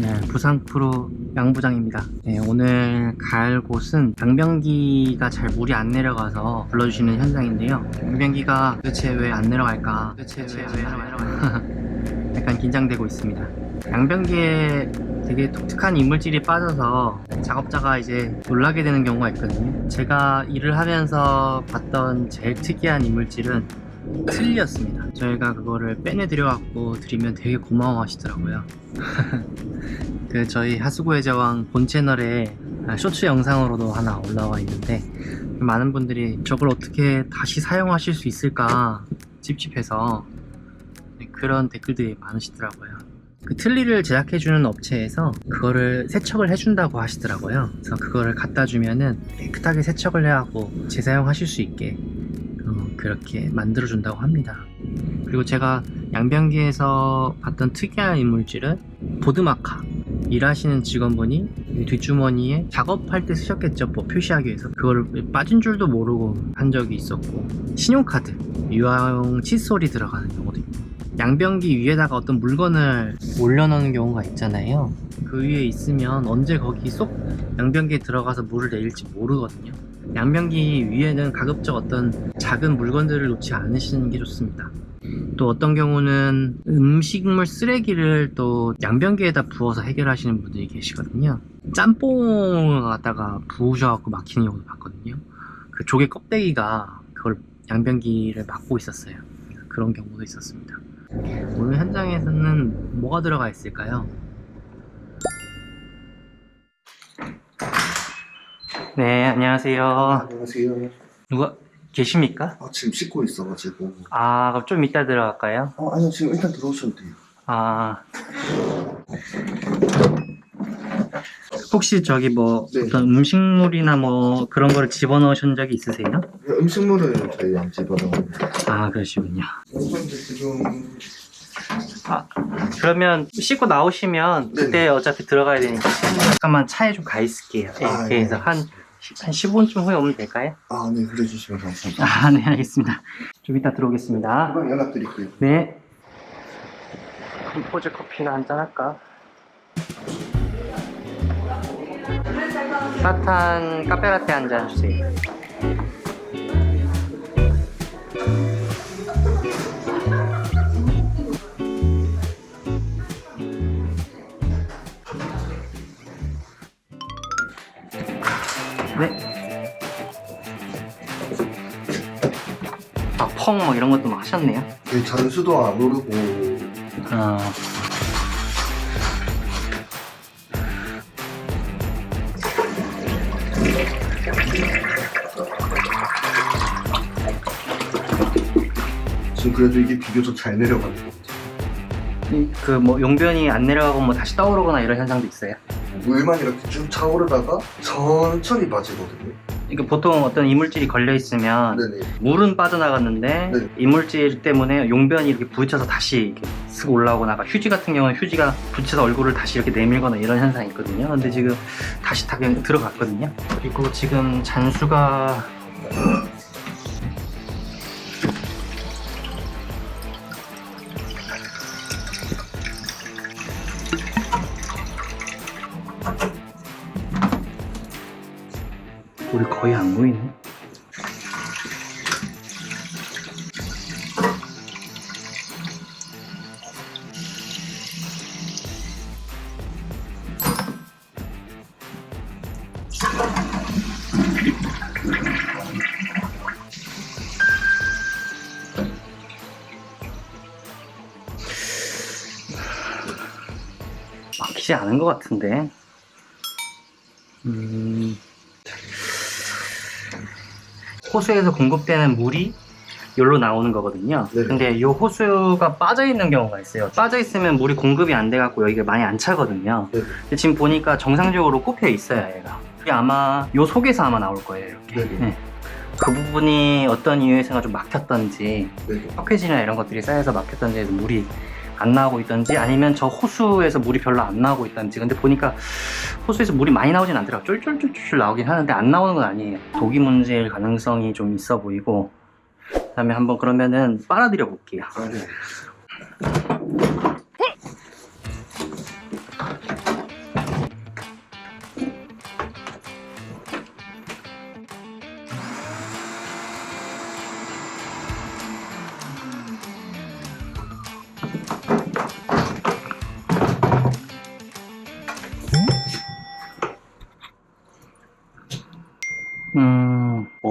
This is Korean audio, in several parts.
네, 부상 프로 양부장입니다. 네, 오늘 갈 곳은 양변기가 잘 물이 안 내려가서 불러주시는 현장인데요. 양변기가 도대체 왜 안 내려갈까? 도대체 왜 안 내려갈까? 약간 긴장되고 있습니다. 양변기에 되게 독특한 이물질이 빠져서 작업자가 이제 놀라게 되는 경우가 있거든요. 제가 일을 하면서 봤던 제일 특이한 이물질은 틀리였습니다. 저희가 그거를 빼내드려 갖고 드리면 되게 고마워 하시더라고요. 그 저희 하수구의 제왕 본 채널에 쇼츠 영상으로도 하나 올라와 있는데 많은 분들이 저걸 어떻게 다시 사용하실 수 있을까 찝찝해서 네, 그런 댓글들이 많으시더라고요. 그 틀니를 제작해주는 업체에서 그거를 세척을 해준다고 하시더라고요. 그래서 그거를 갖다 주면은 깨끗하게 세척을 해하고 재사용하실 수 있게 어, 그렇게 만들어준다고 합니다. 그리고 제가 양변기에서 봤던 특이한 이물질은 보드마카 일하시는 직원분이 이 뒷주머니에 작업할 때 쓰셨겠죠? 뭐 표시하기 위해서. 그거를 빠진 줄도 모르고 한 적이 있었고 신용카드 유아용 칫솔이 들어가는 경우도 있고 양변기 위에다가 어떤 물건을 올려놓는 경우가 있잖아요. 그 위에 있으면 언제 거기 쏙 양변기에 들어가서 물을 내릴지 모르거든요 양변기 위에는 가급적 어떤 작은 물건들을 놓지 않으시는 게 좋습니다 또 어떤 경우는 음식물 쓰레기를 또 양변기에다 부어서 해결하시는 분들이 계시거든요. 짬뽕을 갖다가 부으셔갖고 막히는 경우도 봤거든요. 그 조개 껍데기가 그걸 양변기를 막고 있었어요. 그런 경우도 있었습니다. 오늘 현장에서는 뭐가 들어가 있을까요? 네, 안녕하세요. 안녕하세요. 누가 계십니까? 아, 지금 씻고 있어가지고. 아, 그럼 좀 이따 들어갈까요? 어, 아니요, 지금 일단 들어오셔도 돼요. 아. 혹시 저기 뭐 네. 어떤 음식물이나 뭐 그런 거를 집어넣으신 적이 있으세요? 음식물은 저희 안 집어넣습니다. 아, 그러시군요. 지금 아, 그러면 씻고 나오시면 그때 네네. 어차피 들어가야 되니까 잠깐만 차에 좀 가 있을게요. 예, 아, 그래서 네. 한, 한 15분쯤 후에 오면 될까요? 아, 네, 그래 주시면 감사합니다. 아, 네, 알겠습니다. 좀 이따 들어오겠습니다. 금방 연락드릴게요. 네. 컴포즈 커피나 한잔 할까? 따뜻한 카페라떼 한잔 주세요. 아, 이런 것도 막 하셨네요. 네, 전수도 안 오르고 어. 지금 그래도 이게 비교적 잘 내려가는 거. 그뭐 용변이 안 내려가고 뭐 다시 떠오르거나 이런 현상도 있어요. 물만 이렇게 쭉 차오르다가 천천히 빠지거든요. 그러니까 보통 어떤 이물질이 걸려 있으면 네네. 물은 빠져나갔는데 네. 이물질 때문에 용변이 이렇게 부딪혀서 다시 이렇게 쓱 올라오거나 휴지 같은 경우는 휴지가 부딪혀서 얼굴을 다시 이렇게 내밀거나 이런 현상이 있거든요. 근데 지금 다시 다 그냥 들어갔거든요. 그리고 지금 잔수가 우리 거의 안 보이네. 막히지 않은 것 같은데. 음. 호수에서 공급되는 물이 여기로 나오는 거거든요. 네네. 근데 이 호수가 빠져 있는 경우가 있어요. 빠져 있으면 물이 공급이 안 돼갖고 여기가 많이 안 차거든요. 네네. 근데 지금 보니까 정상적으로 꼽혀 있어요, 얘가. 그게 아마 요 속에서 아마 나올 거예요, 이렇게. 네네. 네. 그 부분이 어떤 이유에서가 좀 막혔던지, 네네. 석회질이나 이런 것들이 쌓여서 막혔던지 해서 물이 안 나오고 있던지 아니면 저 호수에서 물이 별로 안 나오고 있던지. 근데 보니까 호수에서 물이 많이 나오진 않더라고요. 쫄쫄쫄쫄 나오긴 하는데 안 나오는 건 아니에요. 독이 문제일 가능성이 좀 있어 보이고. 그 다음에 한번 그러면은 빨아들여 볼게요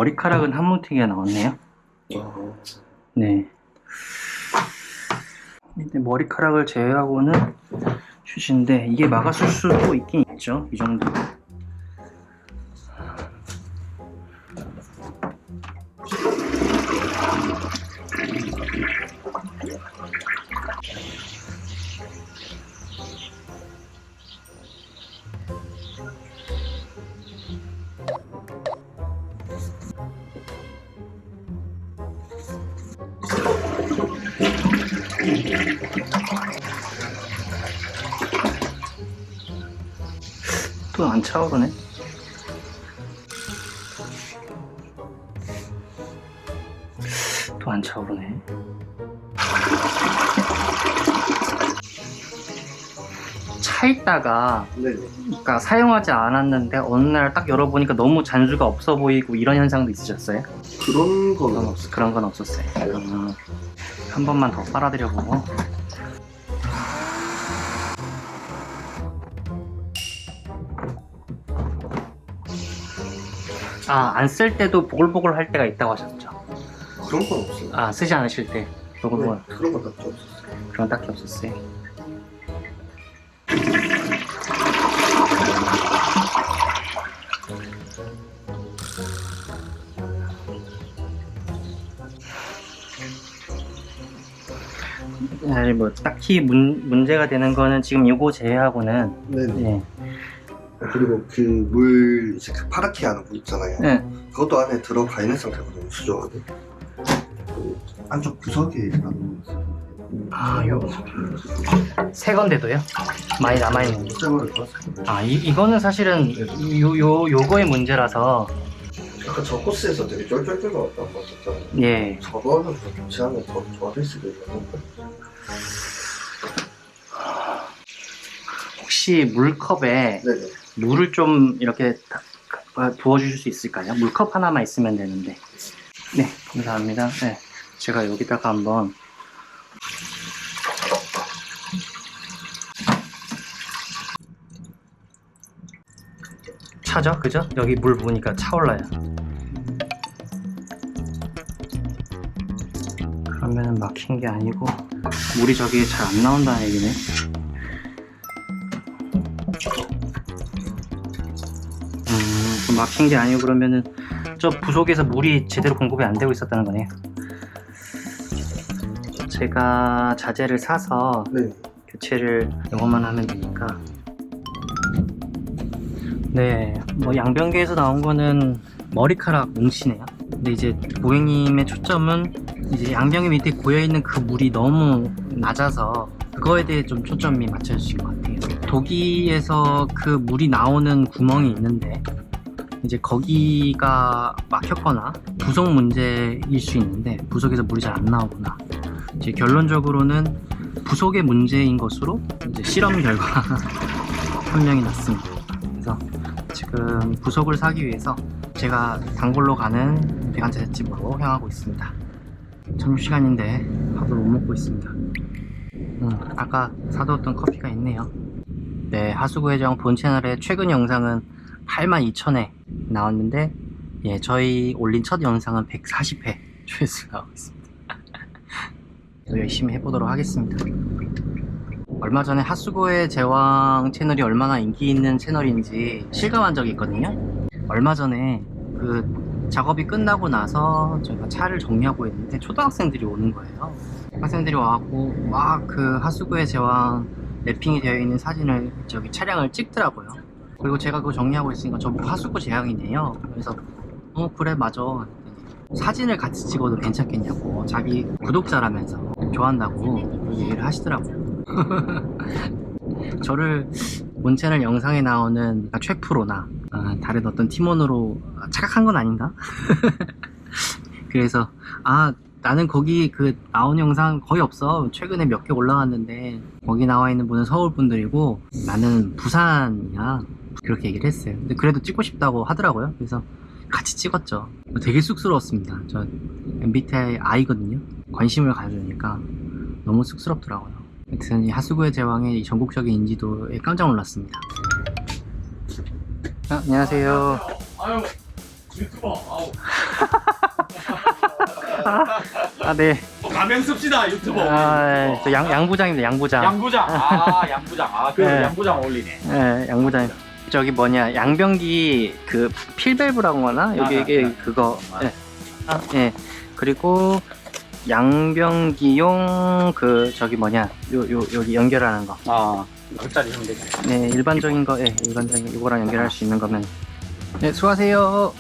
머리카락은 한 뭉탱이가 나왔네요. 어, 네. 근데 머리카락을 제외하고는 슛인데 이게 막았을 수도 있긴 있죠. 이 정도. 또안 차오르네. 또 안 차오르네. 차 있다가 네네. 그러니까 사용하지 않았는데 어느 날 딱 열어보니까 너무 잔수가 없어 보이고 이런 현상도 있으셨어요? 그런 그런 건 없 그런 건 없었어요. 음, 한 번만 더 빨아들여 보고. 아, 안 쓸 때도 보글보글 할 때가 있다고 하셨죠? 그런 건 없어요. 아, 쓰지 않으실 때 보글보글. 네, 그런 건 딱히 없었어요. 그런 딱히 없었어요. 사실 뭐 딱히 문, 문제가 되는 거는 지금 요거 제외하고는 네 네. 예. 그리고 그 물 이제 그 파랗게 하는 물 있잖아요. 예. 그것도 안에 들어가 있는 상태거든요. 수조안에. 그 안쪽 구석에 나는 아, 요. 새 건데도요? 많이 남아있는 게. 을 봤어요. 아, 이, 이거는 사실은 요, 요, 요거의 문제라서, 아까 저 코스에서 되게 쫄쫄쫄 나왔다고 봤었잖아요. 예. 저거는 좀 좋지 않으면 더 좋아질 수도 있는데. 혹시 물컵에 네네. 물을 좀 이렇게 부어주실 수 있을까요? 물컵 하나만 있으면 되는데. 네, 감사합니다. 네, 제가 여기다가 한번 차죠? 그죠? 여기 물 부으니까 차올라요. 그러면은 막힌 게 아니고 물이 저기 잘안 나온다는 얘기네. 막힌 게 아니고 그러면은 저 부속에서 물이 제대로 공급이 안 되고 있었다는 거네요. 제가 자재를 사서 네. 교체를 이것만 하면 되니까. 네, 뭐 양변기에서 나온 거는 머리카락 뭉치네요. 근데 이제 고객님의 초점은 이제 양변기 밑에 고여 있는 그 물이 너무 낮아서 그거에 대해 좀 초점이 맞춰주신 것 같아요. 도기에서 그 물이 나오는 구멍이 있는데 이제 거기가 막혔거나 부속 문제일 수 있는데 부속에서 물이 잘 안 나오거나 이제 결론적으로는 부속의 문제인 것으로 이제 실험 결과 판명이 났습니다. 그래서 지금 부속을 사기 위해서 제가 단골로 가는 대관자재집으로 향하고 있습니다. 점심시간인데 밥을 못 먹고 있습니다. 음, 아까 사두었던 커피가 있네요. 네, 하수구 회장 본 채널의 최근 영상은 82,000회 나왔는데, 예, 저희 올린 첫 영상은 140회 조회수 나오고 있습니다. 또 열심히 해보도록 하겠습니다. 얼마 전에 하수구의 제왕 채널이 얼마나 인기 있는 채널인지 실감한 적이 있거든요. 얼마 전에 그 작업이 끝나고 나서 저희가 차를 정리하고 있는데 초등학생들이 오는 거예요. 학생들이 와갖고 막그 하수구의 제왕 랩핑이 되어 있는 사진을 저기 차량을 찍더라고요. 그리고 제가 그거 정리하고 있으니까 저보고 하수구 제왕이네요. 그래서 어 그래 맞아. 사진을 같이 찍어도 괜찮겠냐고 자기 구독자라면서 좋아한다고 얘기를 하시더라고요. 저를 본 채널 영상에 나오는 최프로나 아, 다른 어떤 팀원으로 착각한 건 아닌가? 그래서 아 나는 거기 그 나온 영상 거의 없어 최근에 몇 개 올라왔는데 거기 나와 있는 분은 서울 분들이고 나는 부산이야 그렇게 얘기를 했어요 근데 그래도 찍고 싶다고 하더라고요 그래서 같이 찍었죠 되게 쑥스러웠습니다 저 MBTI I거든요 관심을 가져주니까 너무 쑥스럽더라고요. 아무튼 이 하수구의 제왕의 이 전국적인 인지도에 깜짝 놀랐습니다. 아, 안녕하세요. 아유 유튜버 아우 아, 네. 가명 씁시다 유튜버 아, 저 양, 양부장입니다, 양부장. 양부장 아 양부장 아그 네. 양부장 어울리네 네, 양부장. 저기 뭐냐, 양변기 그 필밸브라고 하나? 여기 아, 이게 아, 그거. 아, 네. 아, 예. 그리고 양변기용 그 저기 뭐냐, 요, 요, 여기 연결하는 거. 아 몇짜리 하면 되지 네, 일반적인 거, 예, 일반적인 이거랑 연결할 수 있는 거면. 네, 수고하세요.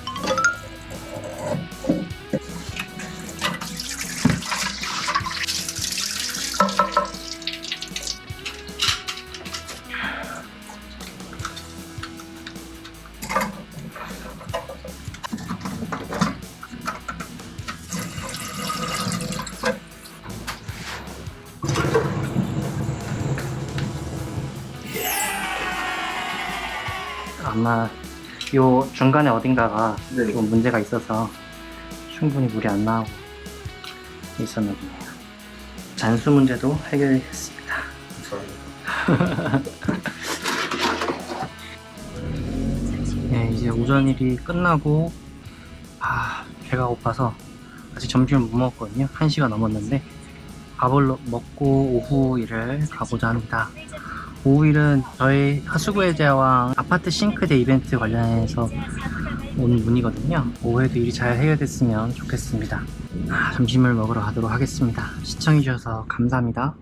아마 요 중간에 어딘가가 네. 좀 문제가 있어서 충분히 물이 안 나오고 있었나 보네요. 잔수 문제도 해결했습니다. 네, 이제 오전 일이 끝나고 아, 배가 고파서 아직 점심을 못 먹었거든요. 1시가 넘었는데 밥을 먹고 오후 일을 가보자 합니다. 오후 일은 저희 하수구의 제왕 아파트 싱크대 이벤트 관련해서 온 문의거든요. 오후에도 일이 잘 해결됐으면 좋겠습니다. 아, 점심을 먹으러 가도록 하겠습니다. 시청해주셔서 감사합니다.